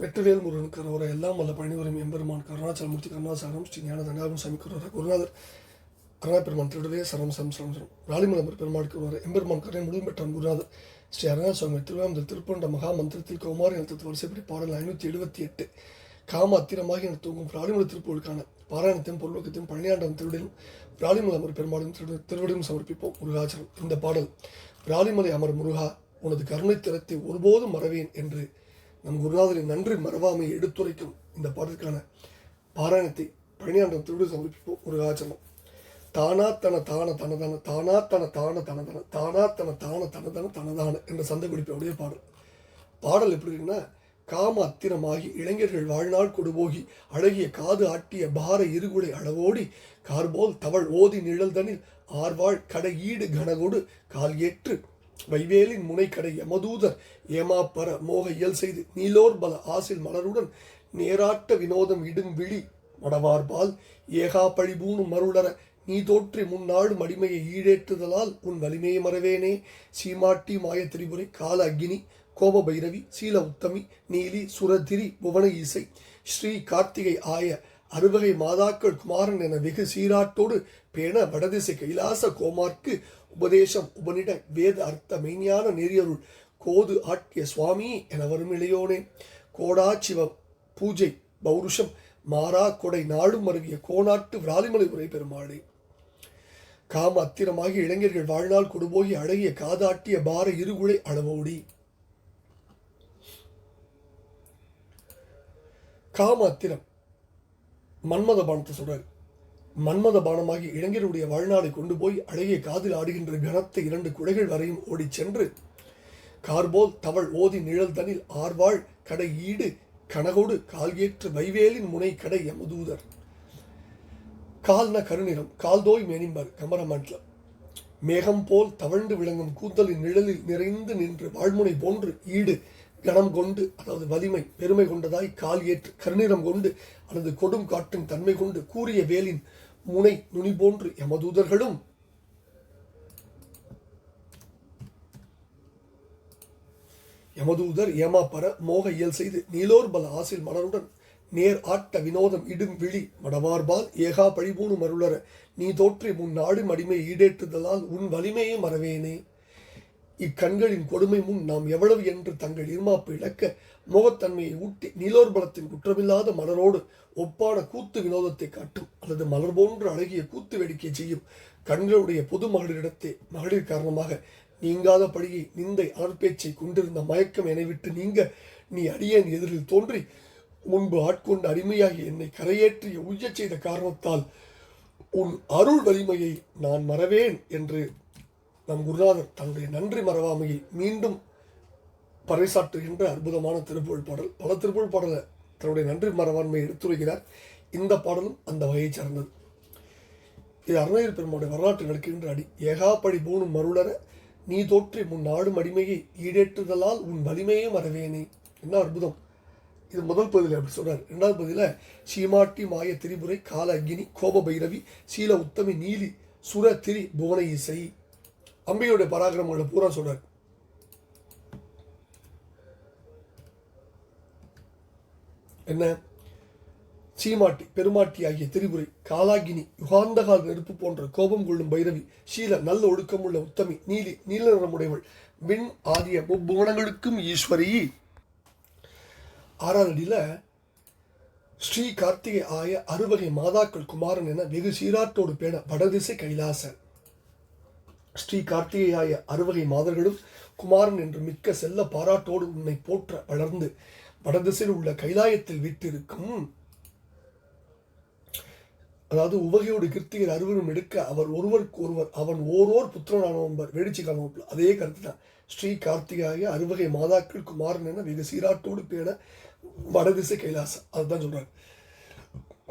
வெற்றிவேல் முருகன் கரோர எல்லாம் வல்ல பழனிவரம் எம்பெருமான் கருணாச்சலமூர்த்தி கருணாசாரம் ஸ்ரீ ஞான தண்டாபுரம் சாமி கரோர குருநாதர் கருணாபெருமான் திருடவே சரம் சரம் சரம் சரம். ராலிமலம்பர் பெருமாள் கருவார் எம்பெருமான் கருணை முழுவதும் பெற்றான் குருநாதர் ஸ்ரீ அருணாசுவாமி திருவாமந்தர் திருப்பண்ட மகா மந்திரத்தில் கௌமாரி எழுத்து வரிசைப்படி பாடல் ஐநூற்றி எழுபத்தி எட்டு. காம அத்திரமாக என தூங்கும் பிராலிமல திருப்பொருளுக்கான பாராயணத்தையும் பொருளோக்கத்தையும் பழனியாண்டம் திருவிடையும் பிராலிமலை அமர் பெருமாளும் திரு திருவடியும் சமர்ப்பிப்போம் முருகாச்சலம். இந்த பாடல் பிராலிமலை அமர் முருகா உனது கருணை திறத்தை ஒருபோதும் மறவேன் என்று நம் குருநாதரின் நன்றி மறவாமை எடுத்துரைக்கும் இந்த பாடலுக்கான பாராயணத்தை பழனியாண்டம் திருவிடி சமர்ப்பிப்போம். முருகாச்சலம் தானா தன தான தனதான தானா தன தான தனதன தானா தன தான தனதன தனதான என்ற சந்த குறிப்புடைய பாடல் பாடல் எப்படி இருக்குன்னா காம அத்திரமாகி இளைஞர்கள் வாழ்நாள் கொடுபோகி அழகிய காது ஆட்டிய பார இருகுடை அளவோடி கார்போல் தவள் ஓதி நிழல்தனில் ஆர்வாள் கடை ஈடு கால் ஏற்று வைவேலின் முனைக்கடை யமதூதர் ஏமாப்பர மோக இயல் செய்து நீலோர் பல ஆசில் மலருடன் நேராட்ட வினோதம் இடும் விழி மடவார்பால் ஏகா பழிபூணும் மருளர நீ தோற்றி முன்னாடும் அடிமையை ஈடேற்றுதலால் உன் வலிமையை மறவேனே. சீமாட்டி மாய திரிபுரை கால அக்னி கோப பைரவி சீல உத்தமி நீலி சுரதிரி புவன இசை ஸ்ரீ கார்த்திகை ஆய அறுவகை மாதாக்கள் குமாரன் என வெகு சீராட்டோடு பேண வடதிசை கைலாச கோமார்க்கு உபதேசம். உபனிட வேத அர்த்த மெய்ஞான நெறியருள் கோது ஆட்டிய சுவாமி என வருமிளையோனே கோடாச்சிவ பூஜை பௌருஷம் மாறா கொடை நாடும் அருகிய கோணாட்டு விராலிமலை உரை பெருமாளே காம அத்திரமாகி இளைஞர்கள் வாழ்நாள் கொடுபோகி அழகிய காதாட்டிய பார இருகுழை அளவோடி. காம அத்திரம். மன்மத பானத்தை சொல்றாரு. மன்மத பானமாகி இளைஞருடைய வாழ்நாளை கொண்டு போய் அழகிய காதில் ஆடுகின்ற கனத்தை இரண்டு குடைகள் வரையும் ஓடிச் சென்று கார்போல் தவள் ஓதி நிழல் தனில் ஆர்வாள் கடை ஈடு கனகோடு கால் ஏற்று வைவேலின் முனை கடை யமதூதர். கால்ன கருநிறம் கால்தோய் மேனிம்பார் கமரமண்டலம் மேகம் போல் தவழ்ந்து விளங்கும் கூந்தலின் நிழலில் நிறைந்து நின்று வாழ்முனை போன்று ஈடு கணம் கொண்டு அதாவது வலிமை பெருமை கொண்டதாய் கால் ஏற்று கருநிறம் கொண்டு அல்லது கொடும் காற்றின் தன்மை கொண்டு கூறிய வேலின் முனை நுனி போன்று யமதூதர்களும் யமதூதர் ஏமாப்பர மோக இயல் செய்து நீலோர் பல ஆசில் மலருடன் நேர் ஆட்ட வினோதம் இடும் விழி மடவார்பால் ஏகா பழிபூணு மருளர நீ தோற்றி முன் நாடும் அடிமை ஈடேற்றுதலால் உன் வலிமையை மறவேனே. இக்கண்களின் கொடுமை முன் நாம் எவ்வளவு என்று தங்கள் இருமாப்பு இழக்க முகத்தன்மையை ஊட்டி நீலோர்பலத்தின் குற்றமில்லாத மலரோடு ஒப்பான கூத்து வினோதத்தை காட்டும். அல்லது மலர் போன்று அழகிய கூத்து வேடிக்கை செய்யும் கண்களுடைய பொது மகளிரிடத்தை மகளிர் காரணமாக நீங்காத படியை நிந்தை அலர்பேச்சை கொண்டிருந்த மயக்கம் என்னை விட்டு நீங்க நீ அடியேன் எதிரில் தோன்றி முன்பு ஆட்கொண்டு அடிமையாகி என்னை கரையேற்றிய உய்யச் செய்த காரணத்தால் உன் அருள் வலிமையை நான் மறவேன் என்று நம் குருநாதர் தன்னுடைய நன்றி மறவாமையை மீண்டும் பறைசாற்றுகின்ற அற்புதமான திருப்புகழ் பாடல். பல திருப்புகழ் பாடலை தன்னுடைய நன்றி மறவாண்மையை எடுத்துரைக்கிறார். இந்த பாடலும் அந்த வகையை சார்ந்தது. இது அருணகிரி பெருமானுடைய வரலாற்று நடக்கின்ற அடி. ஏகாப்படி பூணும் மருளர நீ தோற்றி உன் நாடும் அடிமையை ஈடேற்றுதலால் உன் வலிமையே மறவேனே என்ன அற்புதம். இது முதல் பகுதியில் அப்படி சொல்கிறார் இரண்டாவது பகுதியில் சீமாட்டி மாய திரிபுரை கால அக்னி கோப பைரவி சீல உத்தமி நீலி சுர திரி புவன இசை. அம்பிகையுடைய பராக்கிரமங்களை பூரா சொல்றாரு. என்ன? சீமாட்டி பெருமாட்டி ஆகிய திரிபுரை காலாகினி யுகாந்தகால் நெருப்பு போன்ற கோபம் கொள்ளும் பைரவி சீல நல்ல ஒழுக்கமுள்ள உத்தமி நீலி நீல நிறமுடையவள் விண் ஆகிய முப்புவனங்களுக்கும் ஈஸ்வரி. ஆறாவது அடியில் ஸ்ரீ கார்த்திகை ஆய அறுவகை மாதாக்கள் குமாரன் என வெகு சீராட்டோடு பேண வடதிசை கைலாசன். ஸ்ரீ கார்த்திகேயாய அறுவகை மாதர்களும் குமாரன் என்று மிக்க செல்ல பாராட்டோடு உன்னை போற்ற வளர்ந்து வடதிசையில் உள்ள கைலாயத்தில் விட்டிருக்கும். அதாவது உவகையோடு கிருத்திகர் அறுவரும் எடுக்க அவர் ஒருவருக்கு ஒருவர் அவன் ஓரோர் புத்திரனானவன்பர் வேடிச்சு காலம் அதே கருத்து தான் ஸ்ரீ கார்த்திகாய அறுவகை மாதாக்கள் குமாரன் என வெகு சீராட்டோடு பேண வடதிசை கைலாசம். அதுதான் சொல்றாரு.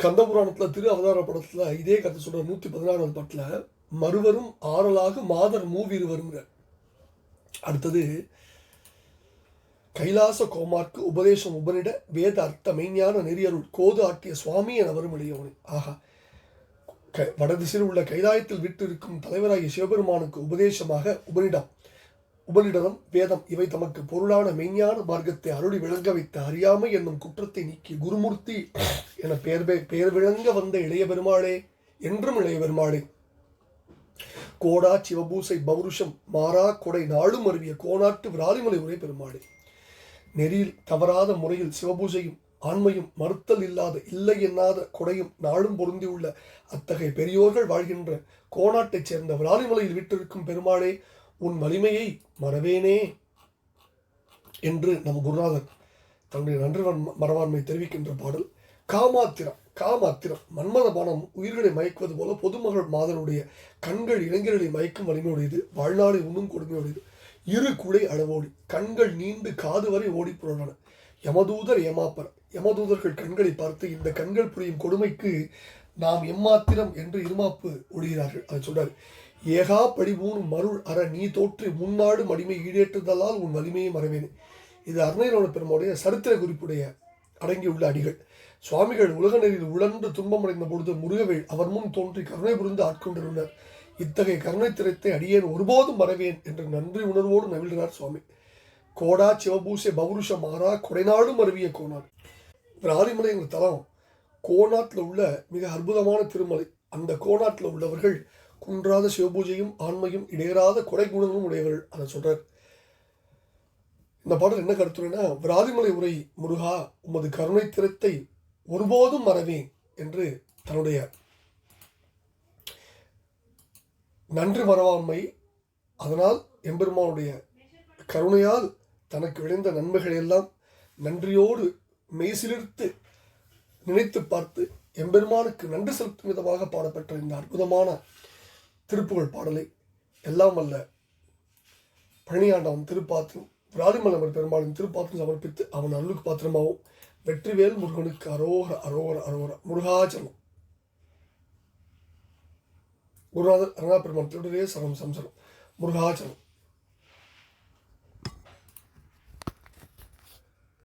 கந்தபுராணத்தில் திரு அவதார படத்தில் இதே கருத்தை சொல்கிறார் நூற்றி பதினாறாவது பாட்டில் மறுவரும் ஆறலாக மாதர் மூவிரு மூவிருவருங்கிற அடுத்தது கைலாச கோமார்க்கு உபதேசம் உபனிட வேத அர்த்த மெய்ஞான நெறியருள் கோது ஆட்டிய சுவாமி என வரும் இளையவனே ஆகா க வடதிசையில் உள்ள கைலாயத்தில் விட்டிருக்கும் தலைவராகிய சிவபெருமானுக்கு உபதேசமாக உபனிடம் உபனிடதம் வேதம் இவை தமக்கு பொருளான மெய்ஞான மார்க்கத்தை அருளி விளங்க வைத்த அறியாமை என்னும் குற்றத்தை நீக்கி குருமூர்த்தி என பெயர் பெயர் விளங்க வந்த இளைய பெருமாளே என்றும் இளைய பெருமாளே கோடா சிவபூசை பௌருஷம் மாறா கொடை நாளும் அருவிய கோணாட்டு விராலிமலை உரை பெருமாளே. நெறியில் தவறாத முறையில் சிவபூசையும் ஆண்மையும் மறுத்தல் இல்லாத இல்லை எண்ணாத கொடையும் நாளும் பொருந்தியுள்ள அத்தகைய பெரியோர்கள் வாழ்கின்ற கோணாட்டைச் சேர்ந்த விராலிமலையில் விட்டிருக்கும் பெருமாளே உன் வலிமையை மறவேனே என்று நம் குருநாதர் தன்னுடைய நன்றி மறவாண்மை தெரிவிக்கின்ற பாடல் காமாத்திரம். காமாத்திரம் மன்மத பானம் உயிர்களை மயக்குவது போல பொதுமகள் மாதனுடைய கண்கள் இளைஞர்களை மயக்கும் வலிமையுடையது வாழ்நாளை உண்ணும் கொடுமையுடையது. இரு குடை அளவோடி கண்கள் நீண்டு காது வரை ஓடி புரண்டன. யமதூதர் ஏமாப்பர். யமதூதர்கள் கண்களை பார்த்து இந்த கண்கள் புரியும் கொடுமைக்கு நாம் எம்மாத்திரம் என்று இருமாப்பு ஒடுகிறார்கள். அதை சொல்றாரு ஏகா படிபூணும் மருள் அற நீ தோற்று முன்னாடு மடிமை ஈடேற்றுதலால் உன் வலிமையை மறவேனே. இது அருணையிலோட பெருமாவுடைய சரித்திர குறிப்புடைய அடங்கியுள்ள அடிகள். சுவாமிகள் உலக நெறியில் உழன்று துன்பமடைந்த பொழுது முருகவேள் அவர் முன் தோன்றி கருணை புரிந்து ஆட்கொண்டிருந்தார். இத்தகைய கருணை திறத்தை அடியேன் ஒருபோதும் மறவேன் என்று நன்றி உணர்வோடு நவிழ்கிறார் சுவாமி. கோடா சிவபூசை பௌருஷ மாறா கொடைநாடும் அருவிய கோனார் விராலிமலைங்கிற தலம் கோணாட்டில் உள்ள மிக அற்புதமான திருமலை. அந்த கோணாட்டில் உள்ளவர்கள் குன்றாத சிவபூஜையும் ஆண்மையும் இடையறாத கொடை குணங்களும் உடையவர்கள் அதை சொல்கிறார் இந்த பாடல் என்ன கருத்துனா விராதிமலை உரை முருகா உமது கருணை திறத்தை ஒருபோதும் மறவேன் என்று தன்னுடைய நன்றி மறவாமை அதனால் எம்பெருமானுடைய கருணையால் தனக்கு விளைந்த நன்மைகள் எல்லாம் நன்றியோடு மெய்சிலிர்த்து நினைத்து பார்த்து எம்பெருமானுக்கு நன்றி செலுத்தும் விதமாக பாடப்பெற்ற இந்த அற்புதமான திருப்புகழ் பாடலை எல்லாம் அல்ல பழனியாண்டவன் திருப்பாற்றும் விராலிமலவர் பெருமாளின் திருப்பாற்றும் சமர்ப்பித்து அவன் அருளுக்கு பாத்திரமாகவும் வெற்றிவேல் முருகனுக்கு அரோகர அரோகர அரோகர முருகாச்சலம் குருநாதர் அருணா பெருமான் திருடரே சரம் சம்சரம் முருகாச்சலம்